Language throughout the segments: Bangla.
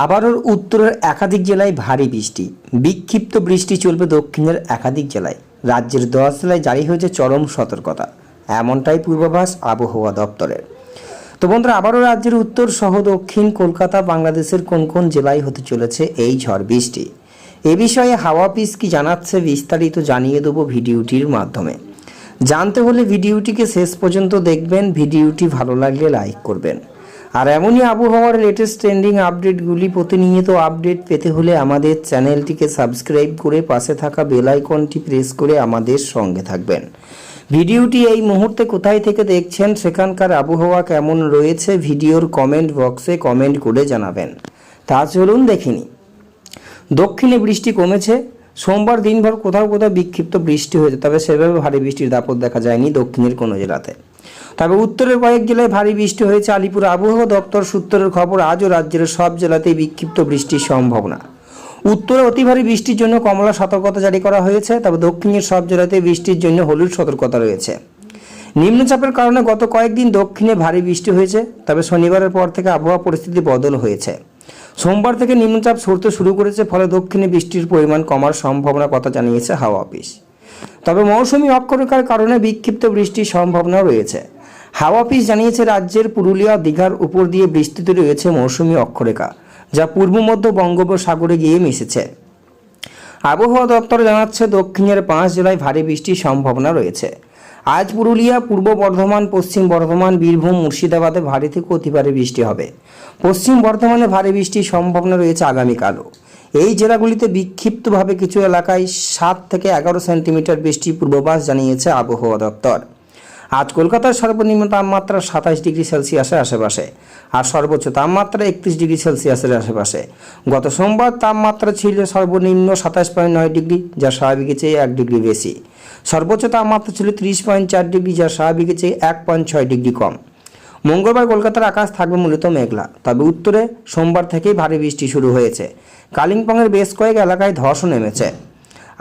আবারও উত্তরের একাধিক জেলায় ভারী বৃষ্টি। বিক্ষিপ্ত বৃষ্টি চলবে দক্ষিণের একাধিক জেলায়। রাজ্যের দশ জেলায় জারি হয়েছে চরম সতর্কতা। এমনটাই পূর্বাভাস আবহাওয়া দপ্তরের। তো বন্ধুরা, আবারও রাজ্যের উত্তর সহ দক্ষিণ কলকাতা, বাংলাদেশের কোন কোন জেলায় হতে চলেছে এই ঝড় বৃষ্টি? এ বিষয়ে হাওয়া পিস কি জানাচ্ছে বিস্তারিত জানিয়ে দেবো ভিডিওটির মাধ্যমে। জানতে হলে ভিডিওটিকে শেষ পর্যন্ত দেখবেন, ভিডিওটি ভালো লাগলে লাইক করবেন। আর এমনই আবহাওয়ার লেটেস্ট ট্রেন্ডিং আপডেটগুলি প্রতিনিয়ত আপডেট পেতে হলে আমাদের চ্যানেলটিকে সাবস্ক্রাইব করে পাশে থাকা বেল আইকনটি প্রেস করে আমাদের সঙ্গে থাকবেন। ভিডিওটি এই মুহূর্তে কোথায় থেকে দেখছেন সেখানকার আবহাওয়া কেমন রয়েছে ভিডিওর কমেন্ট বক্সে কমেন্ট করে জানাবেন। তা চলুন দেখিনি দক্ষিণে বৃষ্টি কমেছে, সোমবার দিনভর কোথাও কোথাও বিক্ষিপ্ত বৃষ্টি হয়েছে, তবে সেভাবে ভারী বৃষ্টির দাপট দেখা যায়নি দক্ষিণের কোনো জেলাতে। তবে উত্তরের কয়েক জেলায় ভারী বৃষ্টি হয়েছে। আলিপুর আবহাওয়া দপ্তর সূত্রের খবর, আজও রাজ্যের সব জেলাতেই বিক্ষিপ্ত বৃষ্টির সম্ভাবনা। উত্তরে অতি ভারী বৃষ্টির জন্য কমলা সতর্কতা জারি করা হয়েছে, তবে দক্ষিণের সব জেলাতে বৃষ্টির জন্য হলুদ সতর্কতা রয়েছে। নিম্নচাপের কারণে গত কয়েকদিন দক্ষিণে ভারী বৃষ্টি হয়েছে, তবে শনিবারের পর থেকে আবহাওয়া পরিস্থিতি বদল হয়েছে। সোমবার থেকে নিম্নচাপ সরতে শুরু করেছে, ফলে দক্ষিণে বৃষ্টির পরিমাণ কমার সম্ভাবনার কথা জানিয়েছে হাওয়া অফিস। তবে মৌসুমি অক্ষরেখার কারণে বিক্ষিপ্ত বৃষ্টির সম্ভাবনা রয়েছে। হাওয়া অফিস জানিয়েছে রাজ্যের পুরুলিয়া দীঘার উপর দিয়ে বিস্তৃত রয়েছে মৌসুমি অক্ষরেখা, যা পূর্ব মধ্য বঙ্গোপসাগরে গিয়ে মিশেছে। আবহাওয়া দপ্তর জানাচ্ছে দক্ষিণের পাঁচ জেলায় ভারী বৃষ্টির সম্ভাবনা রয়েছে। আজ পুরুলিয়া, পূর্ব বর্ধমান, পশ্চিম বর্ধমান, বীরভূম, মুর্শিদাবাদে ভারী থেকে অতি ভারী বৃষ্টি হবে। পশ্চিম বর্ধমানে ভারী বৃষ্টির সম্ভাবনা রয়েছে আগামীকালও। এই জেলাগুলিতে বিক্ষিপ্তভাবে কিছু এলাকায় সাত থেকে এগারো সেন্টিমিটার বৃষ্টির পূর্বাভাস জানিয়েছে আবহাওয়া দপ্তর। আজ কলকাতার সর্বনিম্ন তাপমাত্রা সাতাশ ডিগ্রি সেলসিয়াসের আশেপাশে আর সর্বোচ্চ তাপমাত্রা একত্রিশ ডিগ্রি সেলসিয়াসের আশেপাশে। গত সোমবার তাপমাত্রা ছিল সর্বনিম্ন সাতাশ পয়েন্ট নয় ডিগ্রি, যা স্বাভাবিকের চেয়ে এক ডিগ্রি বেশি। সর্বোচ্চ তাপমাত্রা ছিল ত্রিশ পয়েন্ট চার ডিগ্রি, যা স্বাভাবিকের চেয়ে এক পয়েন্ট ছয় ডিগ্রি কম। মঙ্গলবার কলকাতার আকাশ থাকবে মূলত মেঘলা, তবে উত্তরে সোমবার থেকেই ভারী বৃষ্টি শুরু হয়েছে। কালিম্পংয়ের বেশ কয়েক এলাকায় ধসও নেমেছে।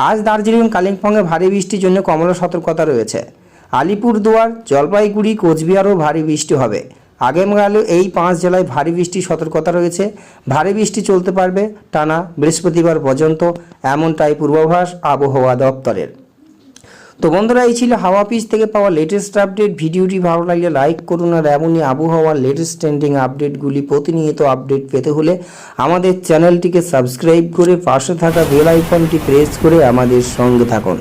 আজ দার্জিলিং কালিম্পংয়ে ভারী বৃষ্টির জন্য কমলা সতর্কতা রয়েছে। আলিপুরদুয়ার, জলপাইগুড়ি, কোচবিহারও ভারী বৃষ্টি হবে। আগামীকালও এই পাঁচ জেলায় ভারী বৃষ্টির সতর্কতা রয়েছে। ভারী বৃষ্টি চলতে পারবে টানা বৃহস্পতিবার পর্যন্ত, এমনটাই পূর্বাভাস আবহাওয়া দপ্তরের। তো বন্ধুরা, এই ছিল হাওয়া পিস থেকে পাওয়া লেটেস্ট আপডেট ভিডিওটি ভালো লাগলে লাইক করুন আর এমনই আবহাওয়ার লেটেস্ট ট্রেন্ডিং আপডেটগুলি প্রতিনিয়ত আপডেট পেতে হলে আমাদের চ্যানেলটিকে সাবস্ক্রাইব করে পাশে থাকা বেল আইকনটি প্রেস করে আমাদের সঙ্গে থাকুন।